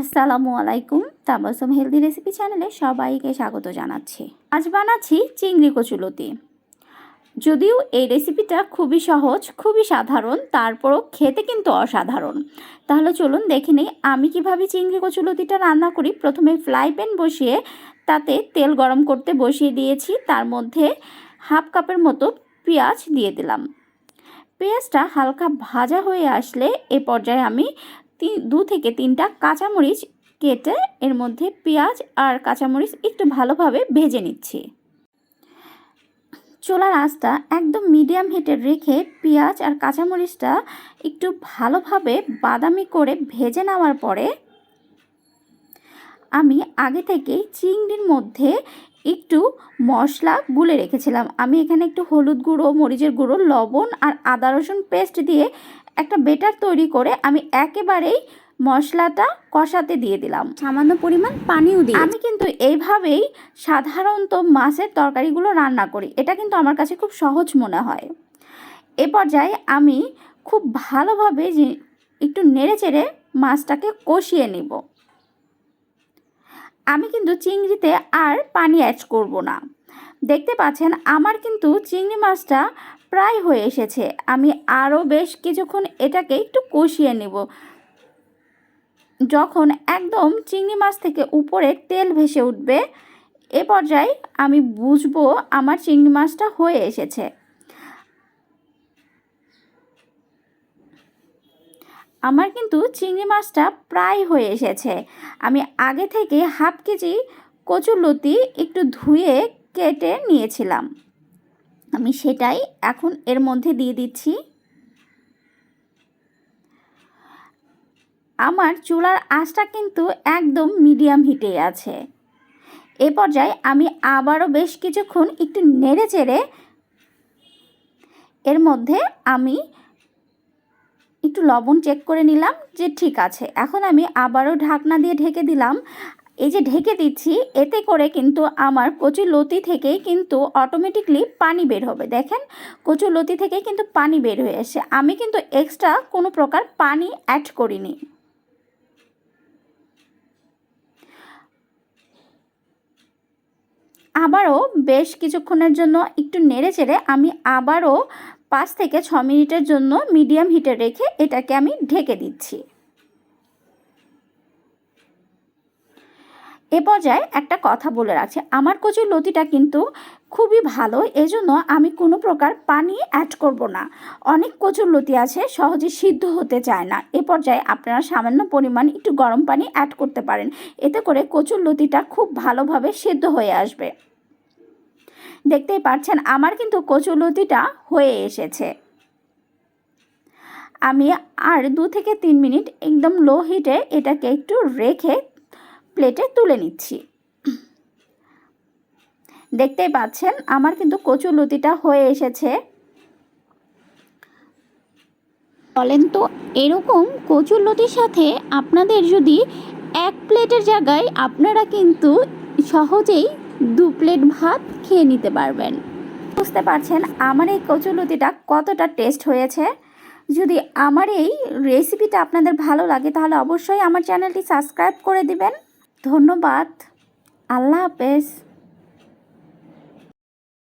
আসসালামু আলাইকুম। Tabassum healthy recipe চ্যানেলে সবাইকে স্বাগত জানাচ্ছি। আজ বানাচ্ছি চিংড়ি কচুলতি যদিও এই রেসিপিটা খুবই সহজ, খুবই সাধারণ, তারপরও খেতে কিন্তু অসাধারণ। তাহলে চলুন দেখে নিই, আমি কীভাবে চিংড়ি কচুলতিটা রান্না করি। প্রথমে ফ্রাই প্যান বসিয়ে তাতে তেল গরম করতে বসিয়ে দিয়েছি। তার মধ্যে হাফ কাপের মতো পেঁয়াজ দিয়ে দিলাম। পেঁয়াজটা হালকা ভাজা হয়ে আসলে এ পর্যায়ে আমি দু থেকে তিনটা কাঁচামরিচ কেটে এর মধ্যে পেঁয়াজ আর কাঁচামরিচ একটু ভালোভাবে ভেজে নিচ্ছি। চুলার আঁচটা একদম মিডিয়াম হিটে রেখে পেঁয়াজ আর কাঁচামরিচটা একটু ভালোভাবে বাদামি করে ভেজে নেওয়ার পরে আমি আগে থেকেই চিংড়ির মধ্যে একটু মশলা গুলে রেখেছিলাম। আমি এখানে একটু হলুদ গুঁড়ো, মরিচের গুঁড়ো, লবণ আর আদা রসুন পেস্ট দিয়ে একটা বেটার তৈরি করে আমি একেবারেই মশলাটা কষাতে দিয়ে দিলাম। সামান্য পরিমাণ পানিও দিই আমি কিন্তু এইভাবেই সাধারণত মাছের তরকারিগুলো রান্না করি। এটা কিন্তু আমার কাছে খুব সহজ মনে হয়। এ পর্যায়ে আমি খুব ভালোভাবে যে একটু নেড়ে চেড়ে মাছটাকে কষিয়ে নিব। আমি কিন্তু চিংড়িতে আর পানি অ্যাড করব না। দেখতে পাচ্ছেন, আমার কিন্তু চিংড়ি মাছটা প্রায় হয়ে এসেছে। আমি আরও বেশ কিছুক্ষণ এটাকে একটু কষিয়ে নেব। যখন একদম চিংড়ি মাছ থেকে উপরে তেল ভেসে উঠবে, এ পর্যায়ে আমি বুঝব আমার চিংড়ি মাছটা হয়ে এসেছে। আমার কিন্তু চিংড়ি মাছটা প্রায় হয়ে এসেছে। আমি আগে থেকে হাফ কেজি কচুরলতি একটু ধুয়ে কেটে নিয়েছিলাম। আমি সেটাই এখন এর মধ্যে দিয়ে দিচ্ছি। আমার চুলার আঁচটা কিন্তু একদম মিডিয়াম হিটে আছে। এ পর্যায়ে আমি আবারও বেশ কিছুক্ষণ একটু নেড়ে চেড়ে এর মধ্যে আমি একটু লবণ চেক করে নিলাম যে ঠিক আছে। এখন আমি আবারও ঢাকনা দিয়ে ঢেকে দিলাম। এই যে ঢেকে দিচ্ছি, এতে করে কিন্তু আমার কচু লতি থেকেই কিন্তু অটোমেটিকলি পানি বের হবে। দেখেন কচু লতি থেকে কিন্তু পানি বের হয়ে আসে। আমি কিন্তু এক্সট্রা কোনো প্রকার পানি অ্যাড করিনি। আবারও বেশ কিছুক্ষণের জন্য একটু নেড়ে চেড়ে আমি আবারও পাঁচ থেকে ছ মিনিটের জন্য মিডিয়াম হিটে রেখে এটাকে আমি ঢেকে দিচ্ছি। এ পর্যায়ে একটা কথা বলে রাখছি। আমার কচুর লতিটা কিন্তু খুবই ভালো, এজন্য আমি কোনো প্রকার পানি অ্যাড করব না। অনেক কচুর লতি আছে, সহজে সিদ্ধ হতে চায় না। এ পর্যায়ে আপনারা সামান্য পরিমাণ একটু গরম পানি অ্যাড করতে পারেন। এতে করে কচুর লতিটা খুব ভালোভাবে সিদ্ধ হয়ে আসবে। দেখতেই পাচ্ছেন আমার কিন্তু কচুলতিটা হয়ে এসেছে। আমি আর দু থেকে তিন মিনিট একদম লো হিটে এটাকে একটু রেখে প্লেটে তুলে নিচ্ছি। দেখতেই পাচ্ছেন, আমার কিন্তু কচুলতিটা হয়ে এসেছে। বলেন তো, এরকম কচুরলতির সাথে আপনাদের যদি এক প্লেটের জায়গায় আপনারা কিন্তু সহজেই দু প্লেট ভাত খেয়ে নিতে পারবেন। বুঝতে পারছেন, আমার এই কচুলতিটা কতটা টেস্ট হয়েছে? যদি আমার এই রেসিপিটা আপনাদের ভালো লাগে, তাহলে অবশ্যই আমার চ্যানেলটি সাবস্ক্রাইব করে দিবেন। ধন্যবাদ। আল্লাহ হাফেজ।